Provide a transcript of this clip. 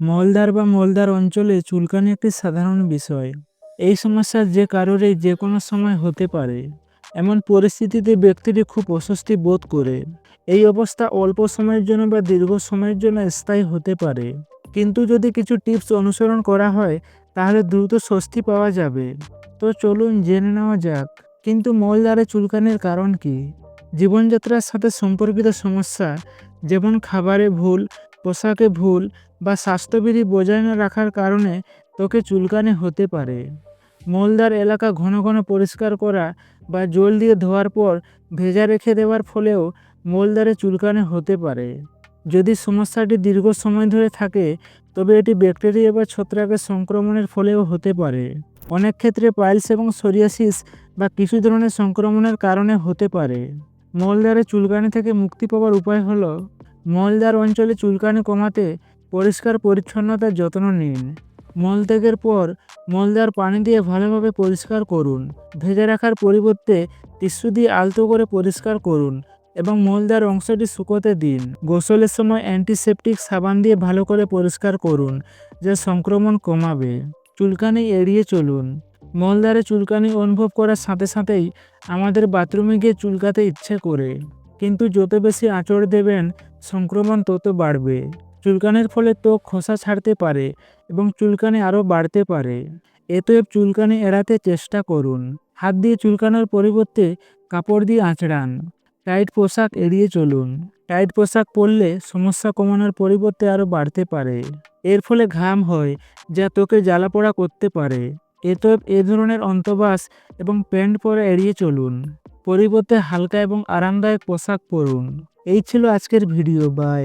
মলদ্বার বা মলদ্বার অঞ্চলে চুলকানি একটি সাধারণ বিষয়। এই সমস্যা যে কারোরই যে কোনো সময় হতে পারে। এমন পরিস্থিতিতে ব্যক্তিটি খুব অস্বস্তি বোধ করে। এই অবস্থা অল্প সময়ের জন্য বা দীর্ঘ সময়ের জন্য স্থায়ী হতে পারে। কিন্তু যদি কিছু টিপস অনুসরণ করা হয়, তাহলে দ্রুত স্বস্তি পাওয়া যাবে। তো চলুন জেনে নেওয়া যাক, কিন্তু মলদ্বারে চুলকানির কারণ কি? জীবনযাত্রার সাথে সম্পর্কিত সমস্যা, যেমন খাবারে ভুল পোশাকে ভুল বা স্বাস্থ্যবিধি বজায় না রাখার কারণে তোকে চুলকানি হতে পারে। মলদ্বার এলাকা ঘন ঘন পরিষ্কার করা বা জল দিয়ে ধোয়ার পর ভেজা রেখে দেওয়ার ফলেও মলদ্বারে চুলকানি হতে পারে। যদি সমস্যাটি দীর্ঘ সময় ধরে থাকে, তবে এটি ব্যাকটেরিয়া বা ছত্রাকের সংক্রমণের ফলেও হতে পারে। অনেক ক্ষেত্রে পাইলস এবং সোরিয়াসিস বা কিছু ধরনের সংক্রমণের কারণে হতে পারে। মলদ্বারে চুলকানি থেকে মুক্তি পাওয়ার উপায় হলো মলদ্বার অঞ্চলে চুলকানি কমাতে পরিষ্কার পরিচ্ছন্নতার যত্ন নিন। মলত্যাগের পর মলদ্বার পানি দিয়ে ভালোভাবে পরিষ্কার করুন। ভেজে রাখার পরিবর্তে টিস্যু দিয়ে আলতো করে পরিষ্কার করুন এবং মলদ্বার অংশটি শুকোতে দিন। গোসলের সময় অ্যান্টিসেপটিক সাবান দিয়ে ভালো করে পরিষ্কার করুন যা সংক্রমণ কমাবে। চুলকানি এড়িয়ে চলুন। মলদ্বারে চুলকানি অনুভব করার সাথে সাথেই আমাদের বাথরুমে গিয়ে চুলকাতে ইচ্ছে করে। কিন্তু যত বেশি আঁচড় দেবেন, সংক্রমণ তত বাড়বে। চুলকানের ফলে ত্বক খোসা ছাড়তে পারে এবং চুলকানি আরও বাড়তে পারে। এতএব চুলকানি এড়াতে চেষ্টা করুন। হাত দিয়ে চুলকানোর পরিবর্তে কাপড় দিয়ে আঁচড়ান। টাইট পোশাক এড়িয়ে চলুন। টাইট পোশাক পরলে সমস্যা কমানোর পরিবর্তে আরও বাড়তে পারে। এর ফলে ঘাম হয়, যা ত্বকে জ্বালাপোড়া করতে পারে। এতএব এ ধরনের অন্তবাস এবং প্যান্ট পরে এড়িয়ে চলুন। পরিবর্তে হালকা এবং আরামদায়ক পোশাক পরুন। এই ছিল আজকের ভিডিও বাই